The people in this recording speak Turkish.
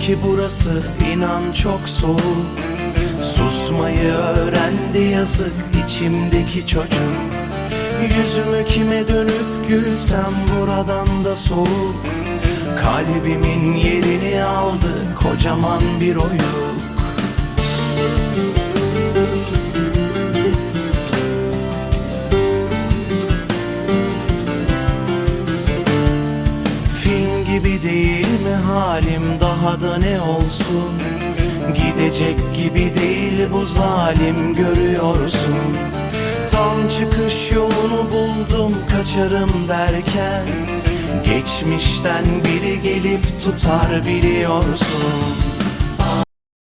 ki burası inan çok soğuk. Susmayı öğrendi yazık içimdeki çocuk. Yüzümü kime dönüp gülsem buradan da soğuk. Kalbimin yerini aldı kocaman bir oyuk gibi değil mi halim? Daha da ne olsun? Gidecek gibi değil bu zalim görüyorsun. Tam çıkış yolunu buldum kaçarım derken. Geçmişten biri gelip tutar biliyorsun